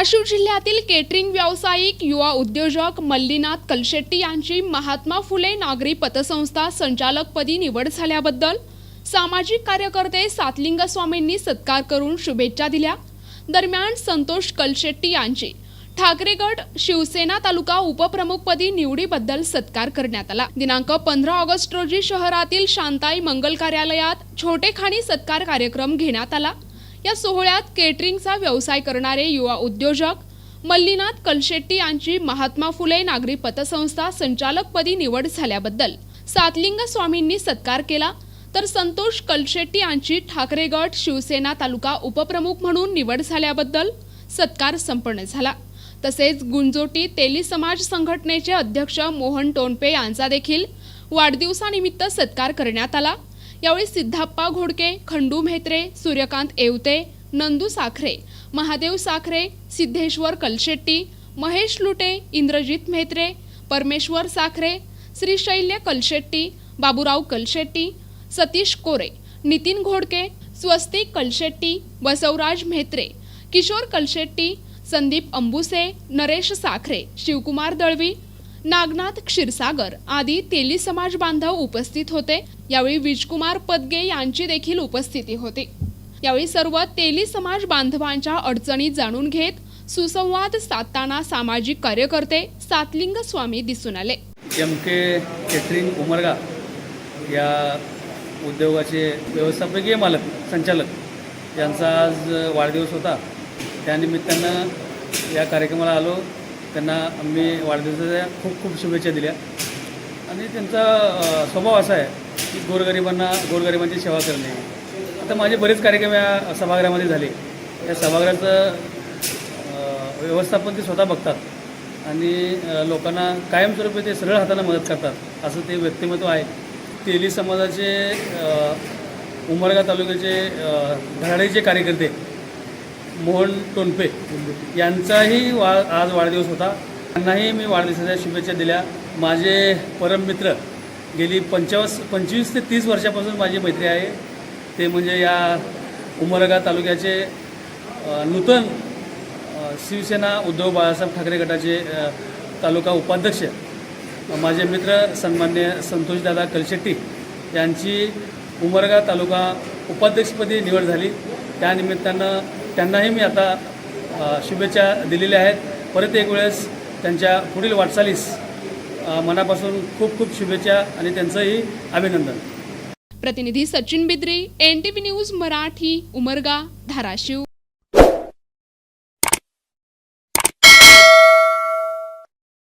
धाराशिव जिल्ह्यातील केटरिंग व्यावसायिक युवा उद्योजक मल्लीनाथ कलशेट्टी यांची महात्मा फुले नागरी पतसंस्था संचालकपदी निवड झाल्याबद्दल सामाजिक कार्यकर्ते सातलिंग स्वामींनी सत्कार करून शुभेच्छा दिल्या. दरम्यान संतोष कलशेट्टी यांची ठाकरे गट शिवसेना तालुका उपप्रमुखपदी निवडीबद्दल सत्कार करण्यात आला. दिनांक पंधरा ऑगस्ट रोजी शहरातील शांताई मंगल कार्यालयात छोटेखानी सत्कार कार्यक्रम घेण्यात आला. या सोहळ्यात केटरिंगचा व्यवसाय करणारे युवा उद्योजक मल्लीनाथ कलशेट्टी यांची महात्मा फुले नागरी पतसंस्था संचालकपदी निवड झाल्याबद्दल सातलिंग स्वामींनी सत्कार केला. तर संतोष कलशेट्टी यांची ठाकरे गट शिवसेना तालुका उपप्रमुख म्हणून निवड झाल्याबद्दल सत्कार संपन्न झाला. तसेच गुंजोटी तेली समाज संघटनेचे अध्यक्ष मोहन टोनपे यांचा देखील वाढदिवसानिमित्त सत्कार करण्यात आला. यावेळी सिद्धाप्पा घोडके खंडू म्हेत्रे सूर्यकांत येवते नंदू साखरे महादेव साखरे सिद्धेश्वर कलशेट्टी महेश लुटे इंद्रजित म्हेत्रे परमेश्वर साखरे श्रीशैल्य कलशेट्टी बाबूराव कलशेट्टी सतीश कोरे नितीन घोडके स्वस्तिक कलशेट्टी बसवराज म्हेत्रे किशोर कलशेट्टी संदीप अंबुसे नरेश साखरे शिवकुमार दळवी नागनाथ क्षीरसागर आदी तेली समाज बांधव उपस्थित होते. यावेळी विजकुमार पदगे यांची देखील उपस्थिती होती. यावेळी सर्व तेली समाज बांधवांच्या अडचणी जाणून घेत सुसंवाद साधताना सामाजिक कार्यकर्ते सातलिंग स्वामी दिसून आले. एम के केटरिंग उमरगा या उद्योगाचे व्यवस्थापकीय मालक संचालक यांचा आज वाढदिवस होता. त्यानिमित्तानं या कार्यक्रमाला आलो. त्यांना आम्ही वाढदिवसाच्या खूप खूप शुभेच्छा दिल्या. आणि त्यांचा स्वभाव असा आहे की गोरगरिबांना गोरगरिबांची सेवा करणे. आता माझे बरेच कार्यक्रम या सभागृहामध्ये झाले. या सभागृहाचं व्यवस्थापन ते स्वतः बघतात. आणि लोकांना कायमस्वरूपी ते सरळ हाताने मदत करतात. असं ते व्यक्तिमत्व आहे. तेली समाजाचे उमरगा तालुक्याचे धडाडीचे कार्यकर्ते मोहन टोनपे यांचाही वा आज वाढदिवस होता. त्यांनाही मी वाढदिवसाच्या शुभेच्छा दिल्या. माझे परममित्र गेली पंचावस पंचवीस ते तीस वर्षापासून माझी मैत्री आहे. ते म्हणजे या उमरगा तालुक्याचे नूतन शिवसेना उद्धव बाळासाहेब ठाकरे गटाचे तालुका उपाध्यक्ष माझे मित्र सन्मान्य संतोषदादा कलशेट्टी यांची उमरगा तालुका उपाध्यक्षपदी निवड झाली. त्यानिमित्तानं त्यांनाही मी आता शुभेच्छा दिलेल्या आहेत. परत एक वेळेस त्यांच्या पुढील वाटचालीस मनापासून खूप खूप शुभेच्छा आणि त्यांचंही अभिनंदन. प्रतिनिधी Sachin Bidri N T V news Marathi Umarga Dharashiv.